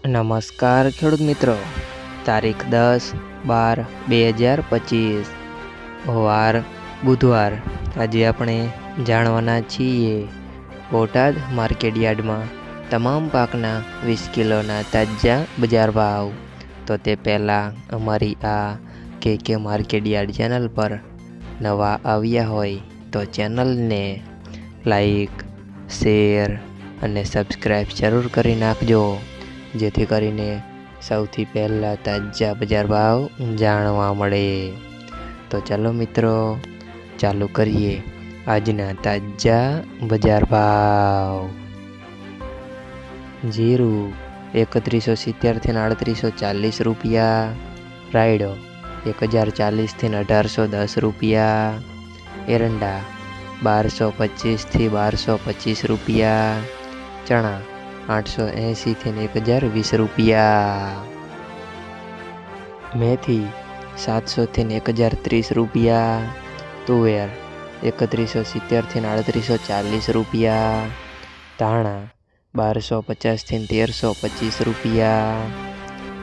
નમસ્કાર ખેડૂત મિત્રો. તારીખ દસ બાર બે હજાર પચીસ. વાર બુધવાર. આજે આપણે જાણવાના છીએ બોટાદ માર્કેટ યાર્ડમાં તમામ પાકના વીસ કિલોના તાજા બજાર ભાવ. તો તે પહેલાં અમારી આ કે કે માર્કેટ યાર્ડ ચેનલ પર નવા આવ્યા હોય તો ચેનલને લાઈક, શેર અને સબસ્ક્રાઈબ જરૂર કરી નાખજો. જેથી કરીને સૌથી પહેલાં તાજા બજાર ભાવ જાણવા મળે. તો ચાલો મિત્રો, ચાલુ કરીએ આજના તાજા બજાર ભાવ. જીરું એકત્રીસો સિત્તેરથી આડત્રીસો ચાલીસ રૂપિયા. રાયડો એક હજાર ચાલીસથી અઢારસો દસ રૂપિયા. એરંડા બારસો પચીસથી બારસો પચીસ રૂપિયા. ચણા આઠસો એંશીથી એક હજાર વીસ રૂપિયા. મેથી સાતસોથી એક હજાર ત્રીસ રૂપિયા. તુવેર એકત્રીસો સિત્તેરથી આડત્રીસો ચાલીસ રૂપિયા. ધાણા બારસો પચાસથી તેરસો પચીસ રૂપિયા.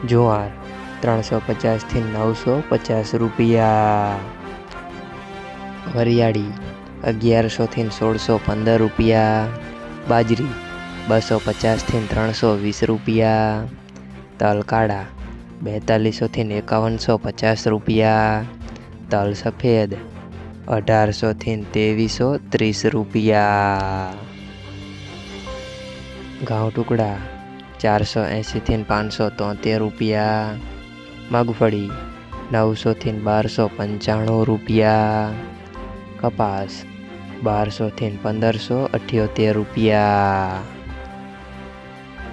જુવાર ત્રણસો પચાસથી નવસો પચાસ રૂપિયા. વરિયાળી અગિયારસોથી સોળસો પંદર રૂપિયા. બાજરી બસો પચાસથી ત્રણસો વીસ રૂપિયા. તલ કાળા બેતાલીસોથી એકાવનસો પચાસ રૂપિયા. તલ સફેદ અઢારસોથી ત્રેવીસો ત્રીસ રૂપિયા. ઘઉં ટુકડા ચારસો એંશીથી પાંચસો તોતેર રૂપિયા. મગફળી નવસોથી બારસો પંચાણું રૂપિયા. કપાસ બારસોથી પંદરસો અઠ્યોતેર રૂપિયા.